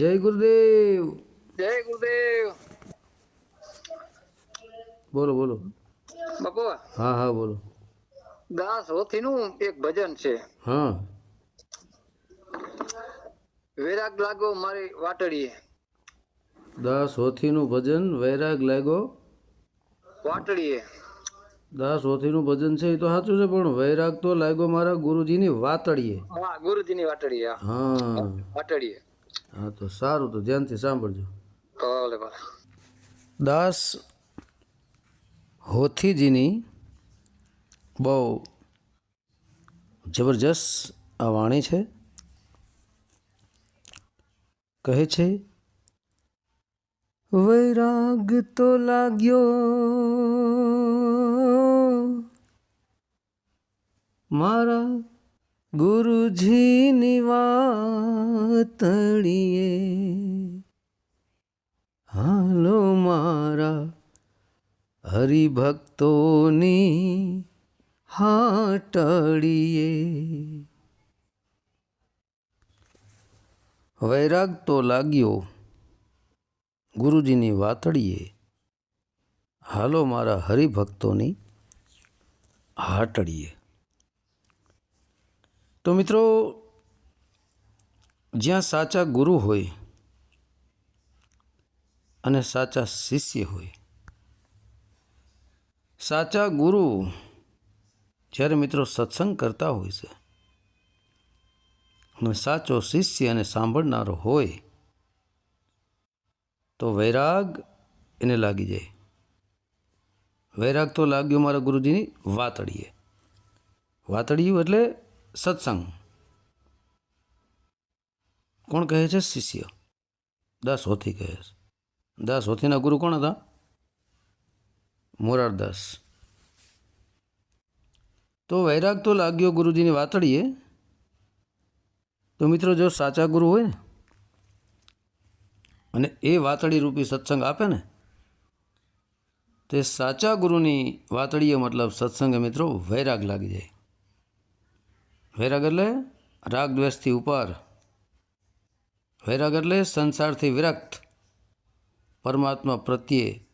જય ગુરુદેવ. જય ગુરુદેવ. બોલો બોલો. બકો હા હા બોલો. દાસ હોથી નું એક ભજન છે. હા. વૈરાગ લાગો મારી વાટડીએ દાસ હોથીનું ભજન વૈરાગ લાગો. વાટડીએ દાસ હોથીનું ભજન છે એ તો સાચું છે પણ વૈરાગ તો લાગ્યો મારા ગુરુજીની વાતડીએ હા ગુરુજીની વાટડીએ હા. વાટડીએ હા તો સારું તો ધ્યાનથી સાંભળજો. ભલે ભલે. દાસ હોથીજીની બહુ જબરજસ્ત આ વાણી છે. કહે છે વૈરાગ તો લાગ્યો મારા ગુરુજીની વાતળીએ હાલો મારા હરિભક્તોની હાટળીએ. વૈરાગ તો લાગ્યો ગુરુજીની વાતળીએ. હાલો મારા હરિભક્તોની હાટડીએ તો મિત્રો, જ્યાં સાચા ગુરુ હોય અને સાચા શિષ્ય હોય, સાચા ગુરુ જ્યારે મિત્રો સત્સંગ કરતા હોય છે અને સાચો શિષ્ય અને સાંભળનારો હોય, તો વૈરાગ એને લાગી જાય. વૈરાગ તો લાગ્યો મારા ગુરુજીની વાતળીએ વાતળિયું એટલે સત્સંગ. કોણ કહે છે? શિષ્ય. દાસ હોથી કહે છે. દાસ હોથીના ગુરુ કોણ હતા? મોરારદાસ તો વૈરાગ તો લાગ્યો ગુરુજીની વાતડીએ. તો મિત્રો જો સાચા ગુરુ હોય ને, અને એ વાતડી રૂપી સત્સંગ આપે ને, તે સાચા ગુરુની વાતડીએ મતલબ સત્સંગે મિત્રો વૈરાગ લાગી જાય. વૈરાગ એટલે રાગ દ્વેષથી ઉપર. વૈરાગ એટલે સંસારથી વિરક્ત. પરમાત્મા પ્રત્યે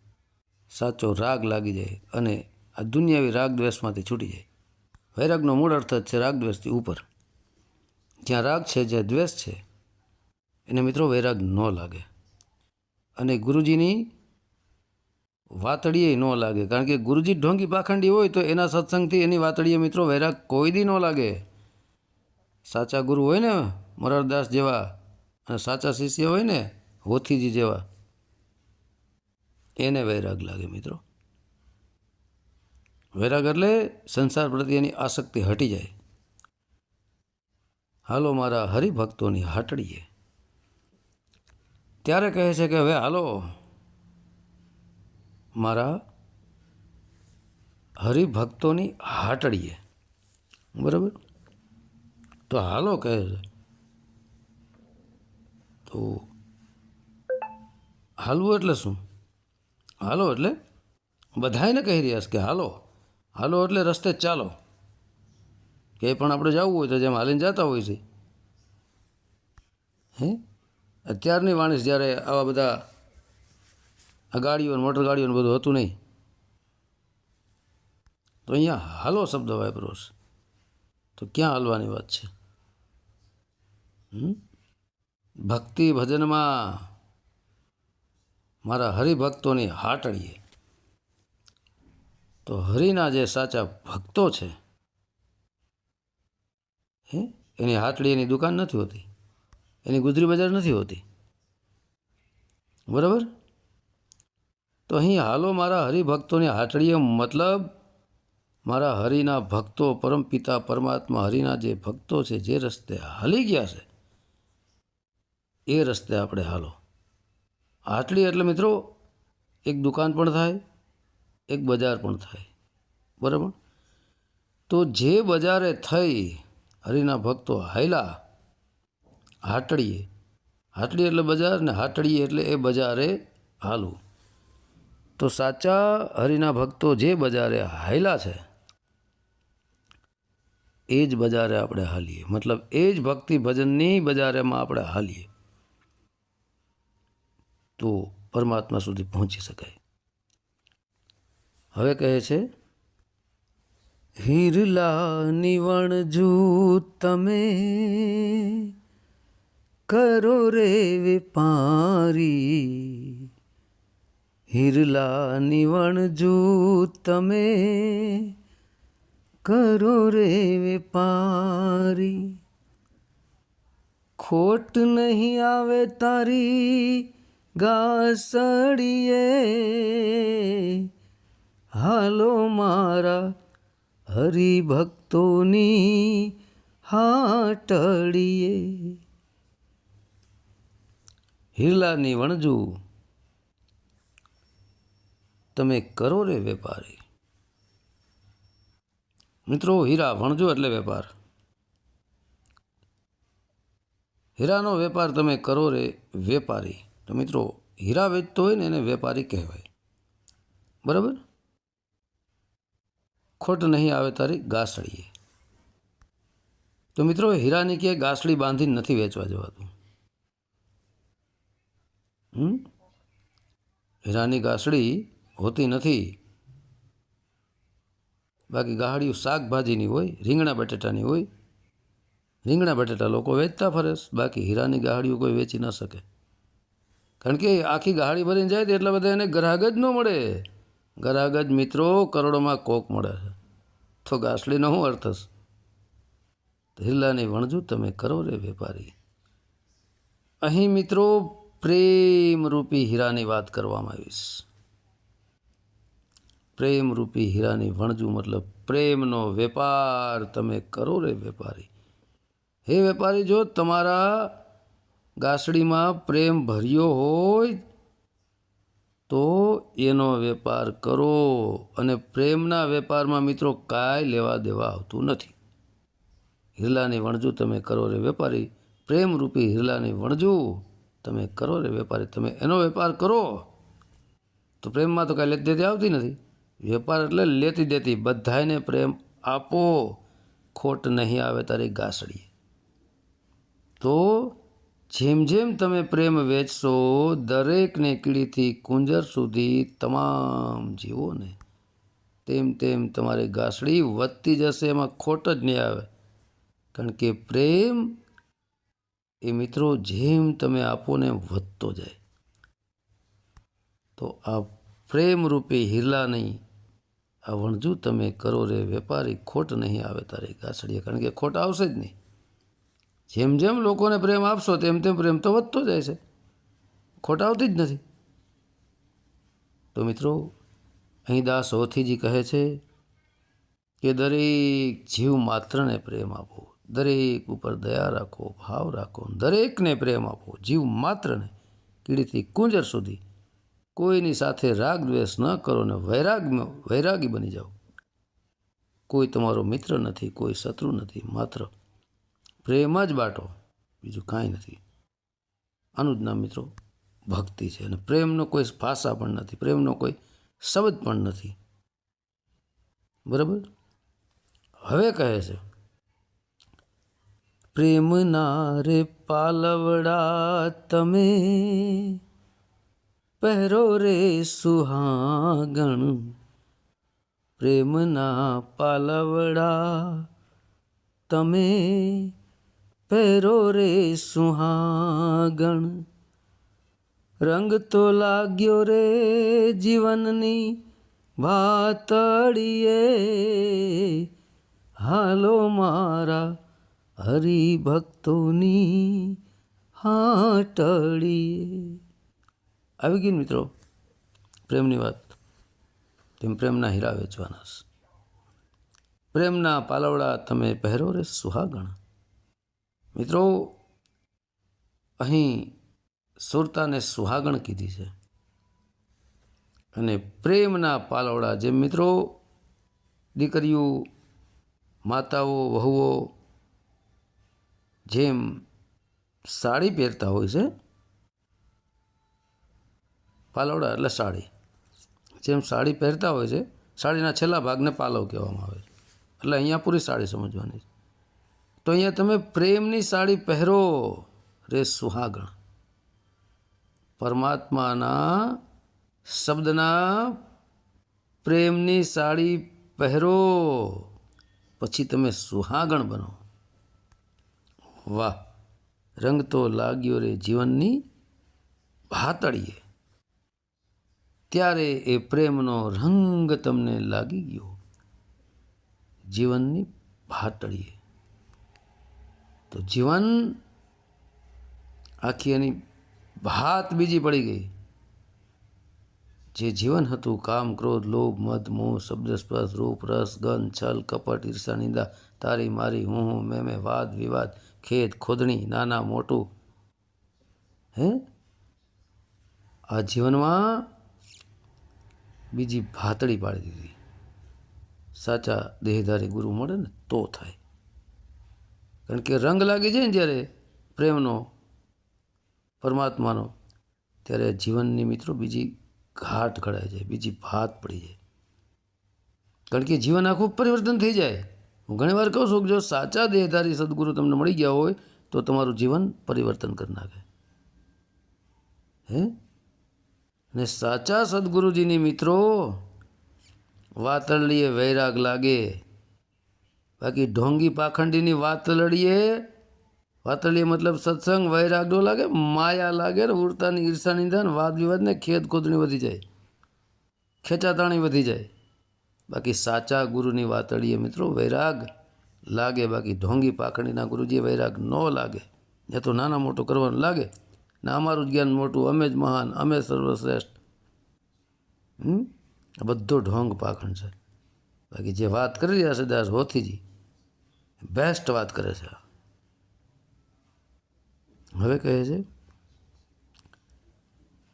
સાચો રાગ લાગી જાય અને આ દુનિયાવી રાગ દ્વેષમાંથી છૂટી જાય. વૈરાગનો મૂળ અર્થ જ છે રાગ દ્વેષથી ઉપર. જ્યાં રાગ છે જ્યાં દ્વેષ છે, એને મિત્રો વૈરાગ ન લાગે. અને ગુરુજીની વાતળીએ ન લાગે. કારણ કે ગુરુજી ઢોંગી પાખંડી હોય તો એના સત્સંગથી એની વાતળીએ મિત્રો વૈરાગ કોઈ દી ન લાગે. સાચા ગુરુ હોય ને મોરારદાસ જેવા અને સાચા શિષ્ય હોય ને હોથીજી જેવા, એને વૈરાગ લાગે મિત્રો. વૈરાગ એટલે સંસાર પ્રત્યેની આસક્તિ હટી જાય. હાલો મારા હરિભક્તોની હાટડીએ. ત્યારે કહે છે કે હવે હાલો, મારા હરિભક્તોની હાટડીએ. બરાબર? તો હાલો કહે છે તો હાલવું એટલે શું હાલો એટલે બધાને કહી રહ્યા છે કે હાલો હાલો એટલે રસ્તે ચાલો કે પણ આપણે જવું હોય તો જેમ હાલીને જતા હોય છે હે અત્યારની માણસ જ્યારે આવા બધા આ ગાડીઓ મોટર ગાડીઓ બધું હતું નહીં. તો અહીંયા હાલો શબ્દ વાપરો છે. તો ક્યાં હાલવાની વાત છે? ભક્તિ ભજનમાં મારા હરિભક્તોની હાટડીએ તો હરિના જે સાચા ભક્તો છે, હે? એની હાટડી એની દુકાન નથી હોતી. એની ગુજરી બજાર નથી હોતી. બરાબર? તો અહીં હાલો મારા હરિભક્તોની હાટડીએ મતલબ મારા હરિના ભક્તો પરમપિતા પરમાત્મા હરિના જે ભક્તો છે, જે રસ્તે હાલી ગયા છે, એ રસ્તે આપણે હાલો. આટલી એટલે મિત્રો, એક દુકાન પણ થાય, એક બજાર પણ થાય, બરાબર? તો જે બજારે થઈ હરિના ભક્તો હાયલા હાટડીએ, હાટડી એટલે બજાર ને હાટડીએ એટલે એ બજારે હાલવું. તો સાચા હરિના ભક્તો જે બજારે હાયલા છે એ જ બજારે આપણે હાલીએ. મતલબ એ જ ભક્તિ ભજનની બજારેમાં આપણે હાલીએ. તો પરમાત્મા સુધી પહોંચી શકાય. હવે કહે છે, હિરલા નિવણજુ તમે કરો રે વેપારી. હિરલા નિવણજુ તમે કરો રે વેપારી ખોટ નહીં આવે તારી ગાસડીએ. હાલો મારા હરિભક્તોની હાટડીએ. હિરલાની વણજુ, તમે કરો રે વેપારી મિત્રો, હીરા ભણજો એટલે વેપાર. હીરાનો વેપાર તમે કરો રે વેપારી. તો મિત્રો, હીરા વેચતો હોય ને એને વેપારી કહેવાય. બરાબર? ખોટ નહીં આવે તારી ગાસડીએ. તો મિત્રો, હીરાની કે ગાસડી બાંધીને નથી વેચવા જવાતું? હમ? હીરાની ગાસડી હોતી નથી. બાકી ગાહડીઓ શાકભાજીની હોય, રીંગણા બટેટાની હોય, રીંગણા બટેટા લોકો વેચતા ફરે બાકી હીરાની ગાહડીઓ કોઈ વેચી ન શકે. કારણ કે આખી ગાહડી ભરીને જાય એટલા બધા એને ગ્રાહક જ ન મળે. ગ્રાહક જ મિત્રો કરોડોમાં કોક મળે છે. તો ગાસડીનો શું અર્થ તો હિલ્લાની વણજુ, તમે કરો રે વેપારી. અહીં મિત્રો પ્રેમરૂપી હીરાની વાત કરવામાં આવીશ પ્રેમરૂપી હીરાની વણજુ મતલબ પ્રેમનો વેપાર તમે કરો રે વેપારી. હે વેપારી, જો તમારા ગાસડીમાં પ્રેમ ભર્યો હોય તો એનો વેપાર કરો અને પ્રેમના વેપારમાં મિત્રો કાંઈ લેવા દેવા આવતું નથી. હિરલાની વણજુ તમે કરો રે વેપારી. પ્રેમરૂપી હિરલાની વણજુ તમે કરો રે વેપારી. તમે એનો વેપાર કરો. તો પ્રેમમાં તો કાંઈ લેતી દેતી આવતી નથી. વેપાર એટલે લેતી દેતી. બધાને પ્રેમ આપો. ખોટ નહીં આવે તારી ગાસડી તો જેમ જેમ તમે પ્રેમ વેચશો, દરેકને કીડીથી કુંજર સુધી તમામ જીવોને તેમ તેમ તમારી ગાસડી વધતી જશે, એમાં ખોટ જ નહીં આવે. કારણ કે પ્રેમ એ મિત્રો જેમ તમે આપો ને વધતો જાય. તો આ પ્રેમરૂપી હિરલા નહીં આ વણજુ તમે કરો રે વેપારી, ખોટ નહીં આવે તારી ગાસડીએ, કારણ કે ખોટ આવશે જ નહીં. જેમ જેમ લોકોને પ્રેમ આપશો, તેમ તેમ પ્રેમ તો વધતો જાય છે. ખોટ આવતી જ નથી. તો મિત્રો, અહીં દાસ હોથીજી કહે છે કે દરેક જીવ માત્રને પ્રેમ આપો, દરેક ઉપર દયા રાખો, ભાવ રાખો, દરેકને પ્રેમ આપો, જીવ માત્રને કીડીથી કુંજર સુધી કોઈની સાથે રાગ દ્વેષ ન કરો ને વૈરાગ વૈરાગી બની જાઓ. કોઈ તમારો મિત્ર નથી, કોઈ શત્રુ નથી, માત્ર પ્રેમ જ બાટો, બીજું કાંઈ નથી. આનું જ મિત્રો, ભક્તિ છે અને પ્રેમનો કોઈ ભાષા પણ નથી, પ્રેમનો કોઈ શબ્દ પણ નથી. બરાબર? હવે કહે છે પ્રેમના રે પાલવડા તમે પહેરો રે સુહાગણ. પ્રેમના પાલવડા તમે પહેરો રે સુહાગણ. રંગ તો લાગ્યો રે જીવનની ભાતડીએ હાલો મારા હરિભક્તોની હાટડીએ આવી ગઈ મિત્રો? પ્રેમની વાત. તેમ પ્રેમના હીરા વેચવાના છે. પ્રેમના પાલવડા તમે પહેરો રે સુહાગણ. મિત્રો, અહીં સુરતાને સુહાગણ કીધી છે. અને પ્રેમના પાલવડા જેમ મિત્રો, દીકરીઓ, માતાઓ, વહુઓ જેમ સાડી પહેરતા હોય છે પાલવડા એટલે સાડી. જેમ સાડી પહેરતા હોય છે, સાડીના છેલ્લા ભાગને પાલવ કહેવામાં આવે છે. એટલે અહીંયા પૂરી સાડી સમજવાની છે. તો અહીંયા તમે પ્રેમની સાડી પહેરો રે સુહાગણ. પરમાત્માના શબ્દના પ્રેમની સાડી પહેરો, પછી તમે સુહાગણ બનો. વાહ, રંગ તો લાગ્યો રે જીવનની ભાતળીએ. ત્યારે એ પ્રેમનો રંગ તમને લાગી ગયો. જીવનની ભાતળીએ. તો જીવન આખી એની ભાત બીજી પડી ગઈ. જે જીવન હતું કામ, ક્રોધ, લોભ, મદ, મોહ શબ્દ સ્પર્શ રૂપ, રસ ગન છલ, કપટ, ઈર્ષા, નિંદા, તારી, મારી, હું હું, મેં મેં, વાદ, વિવાદ, ખેદ, ખોદણી, નાના, મોટું. હે? આ જીવનમાં બીજી ભાતળી પાડી દીધી. સાચા દેહધારી ગુરુ મળે ને તો થાય. કારણ કે રંગ લાગી જાય ને જ્યારે પ્રેમનો, પરમાત્માનો, ત્યારે જીવનની મિત્રો બીજી ઘાટ ઘડાઈ જાય, બીજી ભાત પડી જાય. કારણ કે જીવન આખું પરિવર્તન થઈ જાય. હું ઘણી વાર કહું છું કે જો સાચા દેહધારી સદગુરુ તમને મળી ગયા હોય, તો તમારું જીવન પરિવર્તન કરી નાખે. હે? ને સાચા સદગુરુજીની મિત્રો વાતળીએ વૈરાગ લાગે. બાકી ઢોંગી પાખંડીની વાતળીએ વાતળીએ મતલબ સત્સંગ વૈરાગ ડો લાગે, માયા લાગે ને ઉડતાની ઈર્ષા નિંદા વાદ વિવાદ ને ખેદ ખોદણી વધી જાય, ખેંચાતાણી વધી જાય. બાકી સાચા ગુરુની વાતળીએ મિત્રો વૈરાગ લાગે, બાકી ઢોંગી પાખંડીના ગુરુજીએ વૈરાગ ન લાગે. એ તો નાના મોટો કરવાનું લાગે. ને અમારું જ્ઞાન મોટું, અમે જ મહાન, અમે સર્વશ્રેષ્ઠ. હમ? બધો ઢોંગ પાખંડ છે. બાકી જે વાત કરી રહ્યા છે દાસ હોથીજી બેસ્ટ વાત કરે છે. હવે કહે છે,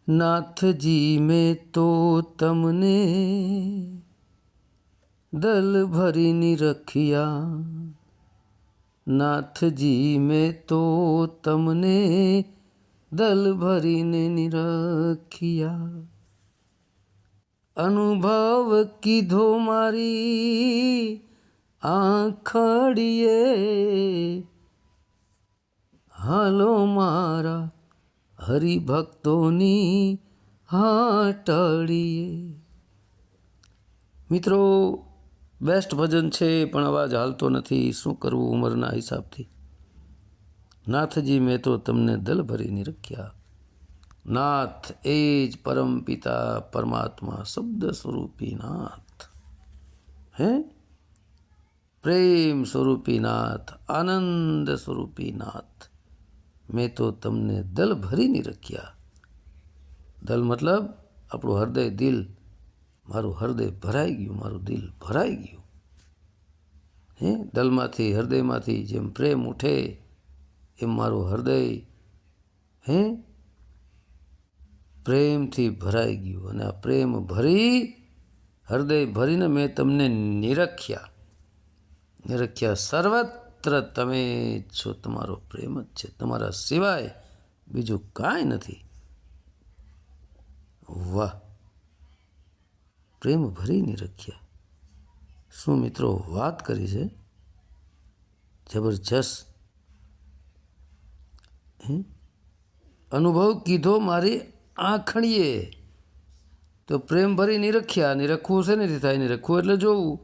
નાથજી, મેં તો તમને દલ ભરીની રખિયા. નાથજી, મેં તો તમને દલ ભરીને નિરખિયા. અનુભવ કીધો મારી આંખડીએ. હાલો મારા હરિભક્તોની હાટળીએ મિત્રો બેસ્ટ ભજન છે, પણ અવાજ હાલતો નથી. શું કરવું ઉંમરના હિસાબથી? નાથજી મેં તો તમને દલ ભરીને રખ્યા નાથ એ જ પરમ પિતા પરમાત્મા શબ્દ સ્વરૂપી નાથ હે પ્રેમ સ્વરૂપી નાથ આનંદ સ્વરૂપી નાથ મેં તો તમને દલ ભરીને રખ્યા દલ મતલબ આપણું હૃદય દિલ મારું હૃદય ભરાઈ ગયું મારું દિલ ભરાઈ ગયું હે દલમાંથી હૃદયમાંથી જેમ પ્રેમ ઉઠે એમ મારું હૃદય, હે? પ્રેમથી ભરાઈ ગયું અને આ પ્રેમ ભરી, હૃદય ભરીને મેં તમને નિરખ્યા. નિરખ્યા સર્વત્ર તમે છો, તમારો પ્રેમ જ છે. તમારા સિવાય બીજું કાંઈ નથી. વાહ! પ્રેમ ભરી નિરખ્યા. શું મિત્રો વાત કરી છે? જબરજસ્ત. અનુભવ કીધો મારી આંખણીએ. તો પ્રેમ ભરી નિરખ્યા, નિરખવું છે નથી થાય, નિરખવું એટલે જોવું.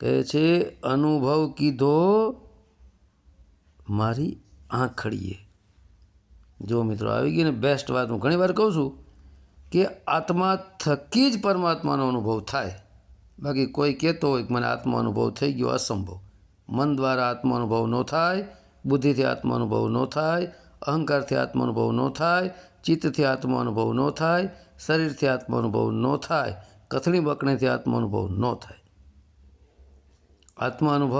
કહે છે, અનુભવ કીધો મારી આંખડીએ જો મિત્રો આવી ગઈ ને બેસ્ટ વાત હું ઘણી વાર કહું છું કે આત્મા થકી જ પરમાત્માનો અનુભવ થાય. બાકી કોઈ કહેતો હોય કે મને આત્મા અનુભવ થઈ ગયો, અસંભવ. મન દ્વારા આત્મા અનુભવ ન થાય બુદ્ધિથી આત્મા અનુભવ ન થાય અહંકારથી આત્મા અનુભવ ન થાય ચિત્તથી આત્મા અનુભવ ન થાય શરીરથી આત્મા અનુભવ ન થાય કથણી બકણીથી આત્મા અનુભવ ન થાય આત્મા અનુભવ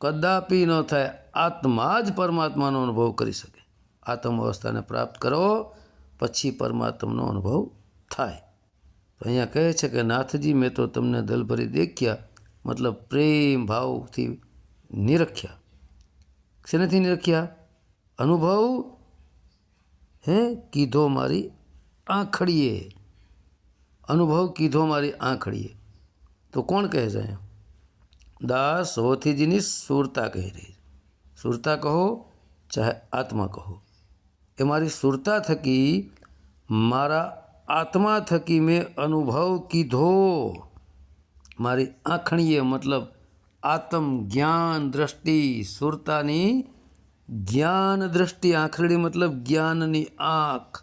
કદાપી ન થાય આત્મા જ પરમાત્માનો અનુભવ કરી શકે આત્મ અવસ્થાને પ્રાપ્ત કરો પછી પરમાત્માનો અનુભવ થાય તો અહીંયા કહે છે કે નાથજી મેં તો તમને દલભરી દેખ્યા મતલબ પ્રેમ ભાવથી નિરખ્યા શેનાથી નિરખ્યા અનુભવ હે કીધો મારી આંખડીએ અનુભવ કીધો મારી આંખડીએ તો કોણ કહે છે અહીંયા દાસ હોથીજીની સુરતા કહી રહી છે સુરતા કહો ચાહે આત્મા કહો એ મારી સુરતા થકી મારા આત્મા થકી મેં અનુભવ કીધો મારી આંખણીએ મતલબ આત્મ જ્ઞાન દ્રષ્ટિ સુરતાની જ્ઞાન દ્રષ્ટિ આંખડી મતલબ જ્ઞાનની આંખ.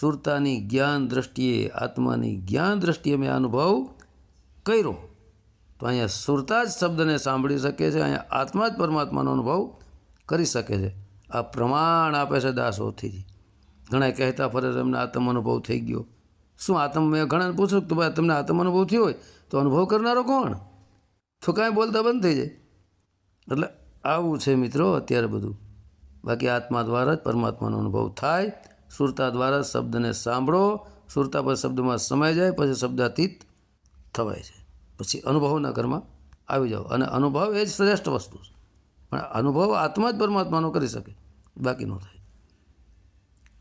સુરતાની જ્ઞાન દ્રષ્ટિએ, આત્માની જ્ઞાન દ્રષ્ટિએ મેં અનુભવ કર્યો. તો અહીંયા સુરતા જ શબ્દને સાંભળી શકે છે, અહીંયા આત્મા જ પરમાત્માનો અનુભવ કરી શકે છે. આ પ્રમાણ આપે છે દાસોથી ઘણા કહેતા ફરે એમને આત્મ અનુભવ થઈ ગયો. શું આત્મ? મેં ઘણાને પૂછ્યું કે ભાઈ, તમને આત્મ અનુભવ થયો હોય તો અનુભવ કરનારો કોણ? તો કાંઈ બોલતા બંધ થઈ જાય. એટલે આવું છે મિત્રો અત્યારે બધું. બાકી આત્મા દ્વારા જ પરમાત્માનો અનુભવ થાય. સુરતા દ્વારા શબ્દને સાંભળો. સુરતા પર શબ્દમાં સમાઈ જાય, પછી શબ્દાતીત થવાય છે. પછી અનુભવના ઘરમાં આવી જાઓ. અને અનુભવ એ જ શ્રેષ્ઠ વસ્તુ છે. પણ અનુભવ આત્મા જ પરમાત્માનો કરી શકે. બાકી ન થાય.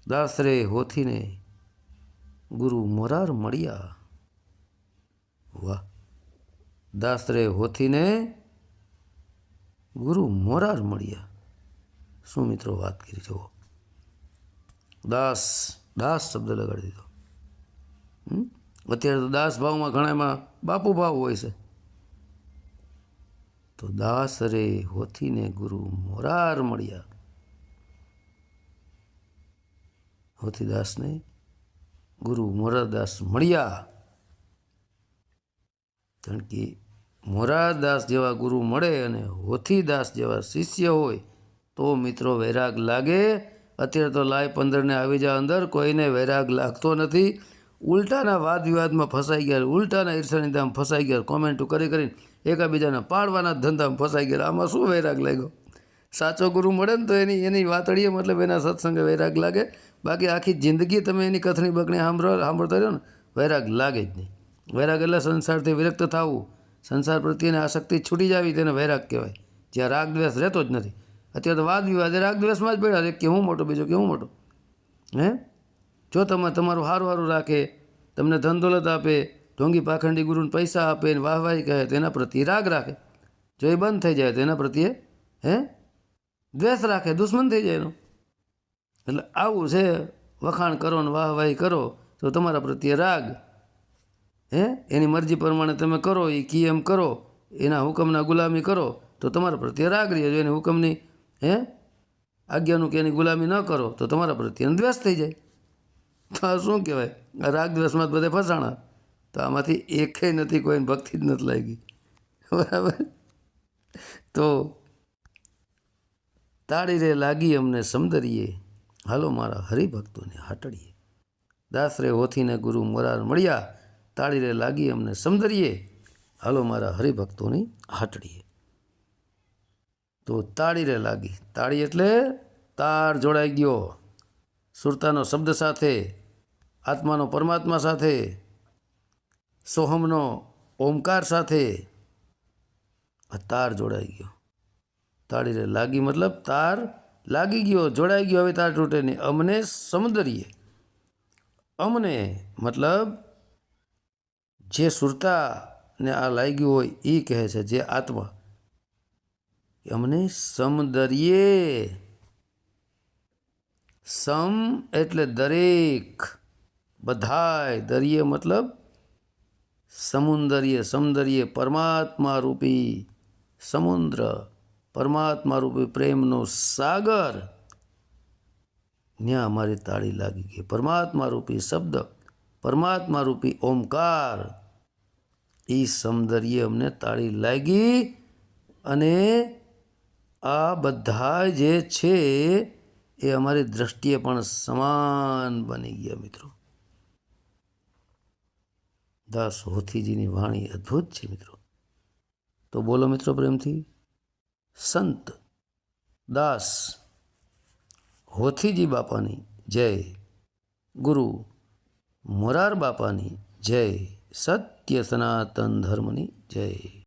દાસરે હોથીને ગુરુ મોરાર મળ્યા. વાહ. દાસરે હોથીને ગુરુ મોરાર મળ્યા. શું મિત્રો વાત કરી, જુઓ. દાસ દાસ શબ્દ લગાડી દીધો? અત્યારે તો દાસ ભાવમાં ઘણામાં બાપુ ભાવ હોય છે. તો દાસ રે હોથીને ગુરુ મોરાર મળ્યા. હોથીદાસને ગુરુ મોરારદાસ મળ્યા. કારણ કે મોરારદાસ જેવા ગુરુ મળે અને હોથીદાસ જેવા શિષ્ય હોય, તો મિત્રો વૈરાગ લાગે. અત્યારે તો લાય પંદરને આવી જાય અંદર, કોઈને વૈરાગ લાગતો નથી. ઉલટાના વાદ વિવાદમાં ફસાઈ ગયા, ઉલટાના ઈર્ષાની દામ ફસાઈ ગયા કોમેન્ટો કરી કરીને એકાબીજાના પાડવાના ધંધામાં ફસાઈ ગયા. આમાં શું વૈરાગ લાગ્યો? સાચો ગુરુ મળે ને તો એની એની વાતડીએ મતલબ એના સત્સંગે વૈરાગ લાગે. બાકી આખી જિંદગી તમે એની કથણી બકણી સાંભળો, સાંભળતા રહ્યો ને, વૈરાગ લાગે જ નહીં. વૈરાગ એટલે સંસારથી વિરક્ત થવું. સંસાર પ્રત્યેની આસક્તિ છૂટી જાવી તેને વૈરાગ કહેવાય. જ્યાં રાગ દ્વેષ રહેતો જ નથી. અત્યારે તો વાદ વિવાદ એ રાગ દ્વેષમાં જ પડ્યા છે. કે હું મોટો, બીજો કે મોટો. હે? જો તમે, તમારું હારું હારું રાખે, તમને ધન દોલત આપે, ઢોંગી પાખંડી ગુરુને પૈસા આપે, ને વાહવાહી કહે, તેના પ્રત્યે રાગ રાખે. જો એ બંધ થઈ જાય, તો એના પ્રત્યે, હે? દ્વેષ રાખે, દુશ્મન થઈ જાય એનો. એટલે આવું છે, વખાણ કરો ને વાહવાહી કરો, તો તમારા પ્રત્યે રાગ હે? એની મરજી પ્રમાણે તમે કરો, એ કી એમ કરો, એના હુકમના ગુલામી કરો, તો તમારા પ્રત્યે રાગ રહેજો. એની હુકમની, હે? આજ્ઞાનું કે એની ગુલામી ન કરો, તો તમારા પ્રત્યે દ્વેષ થઈ જાય. તો આ શું કહેવાય? આ રાગ દ્વેષમાં બધે ફસાણા. તો આમાંથી એકે નથી, કોઈને ભક્તિ જ નથી લાગી. બરાબર? તો તાળી રે લાગી અમને સમદરીએ હાલો મારા હરિભક્તોને હાટડીએ. દાસરે હોથીને ગુરુ મોરાર મળ્યા. તાળી રે લાગી અમને સમદરીએ, હાલો મારા હરિભક્તોની હાટડીએ. તો તાળીરે લાગી. તાળી એટલે તાર જોડાઈ ગયો. સુરતાનો શબ્દ સાથે, આત્માનો પરમાત્મા સાથે, સોહમનો ઓમકાર સાથે આ તાર જોડાઈ ગયો. તાળી રે લાગી મતલબ તાર લાગી ગયો, જોડાઈ ગયો. હવે તાર તૂટે નહીં. અમને સમદરીએ. અમને મતલબ જે સુરતાને આ લાગ્યું હોય એ કહે છે જે આત્મા, અમને સમદરીએ સમ એટલે દરેક, બધાય. દરિયે મતલબ સમુંદરીય, સમુદરીય પરમાત્મા રૂપી સમુદ્ર પરમાત્મા રૂપી પ્રેમનો સાગર. ત્યાં અમારી તાળી લાગી ગઈ. પરમાત્મા રૂપી શબ્દ પરમાત્મા રૂપી ઓમકાર. એ સૌંદર્ય અમને તાળી લાગી અને આ બધા જે છે એ અમારી દ્રષ્ટિએ પણ સમાન બની ગયા મિત્રો. દાસ હોથીજીની વાણી અદ્ભુત છે મિત્રો. તો બોલો મિત્રો પ્રેમથી. સંત દાસ હોથીજી બાપાની જય. ગુરુ મોરાર બાપાની જય સત્ય સનાતન ધર્મની જય.